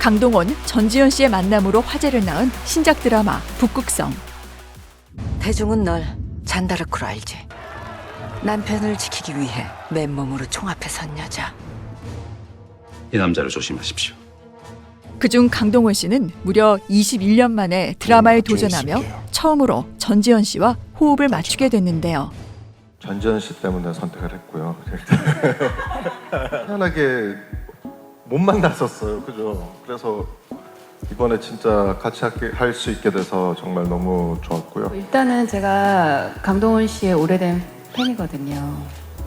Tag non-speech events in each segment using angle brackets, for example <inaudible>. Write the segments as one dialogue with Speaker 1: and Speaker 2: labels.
Speaker 1: 강동원, 전지현 씨의 만남으로 화제를 낳은 신작 드라마 북극성.
Speaker 2: 대중은 널 잔다르크로 알지. 남편을 지키기 위해 맨몸으로 총 앞에 선 여자.
Speaker 3: 이 남자를 조심하십시오.
Speaker 1: 그중 강동원 씨는 무려 21년 만에 드라마에 도전하며 처음으로 전지현 씨와 호흡을 맞추게 됐는데요.
Speaker 4: 전지현 씨 때문에 선택을 했고요. <laughs> 편하게 못 만났었어요. 그죠? 그래서 이번에 진짜 같이 할 수 있게 돼서 정말 너무 좋았고요.
Speaker 5: 일단은 제가 강동원 씨의 오래된 팬이거든요.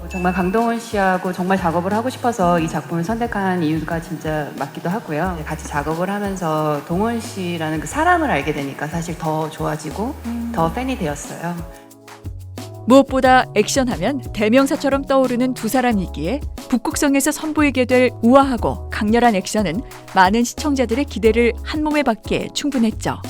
Speaker 5: 정말 강동원 씨하고 정말 작업을 하고 싶어서 이 작품을 선택한 이유가 진짜 맞기도 하고요. 같이 작업을 하면서 동원 씨라는 그 사람을 알게 되니까 사실 더 좋아지고 더 팬이 되었어요.
Speaker 1: 무엇보다 액션하면 대명사처럼 떠오르는 두 사람이기에 북극성에서 선보이게 될 우아하고 강렬한 액션은 많은 시청자들의 기대를 한 몸에 받기에 충분했죠.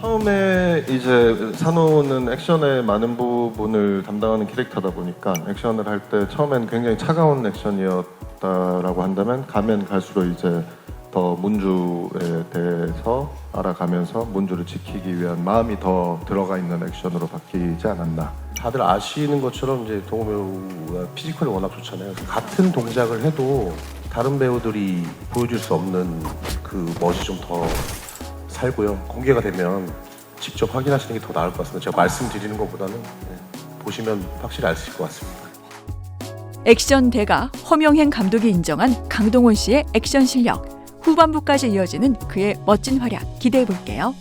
Speaker 4: 처음에 이제 산호는 액션의 많은 부분을 담당하는 캐릭터다 보니까 액션을 할 때 처음엔 굉장히 차가운 액션이었다라고 한다면 가면 갈수록 이제 더 문주에 대해서 알아가면서 문주를 지키기 위한 마음이 더 들어가 있는 액션으로 바뀌지 않았나.
Speaker 6: 다들 아시는 것처럼 이제 동호 배우가 피지컬이 워낙 좋잖아요. 같은 동작을 해도 다른 배우들이 보여줄 수 없는 그 멋이 좀 더 살고요. 공개가 되면 직접 확인하시는 게 더 나을 것 같습니다. 제가 말씀드리는 것보다는 네, 보시면 확실히 알 수 있을 것 같습니다.
Speaker 1: 액션 대가 허명행 감독이 인정한 강동원 씨의 액션 실력. 후반부까지 이어지는 그의 멋진 활약 기대해 볼게요.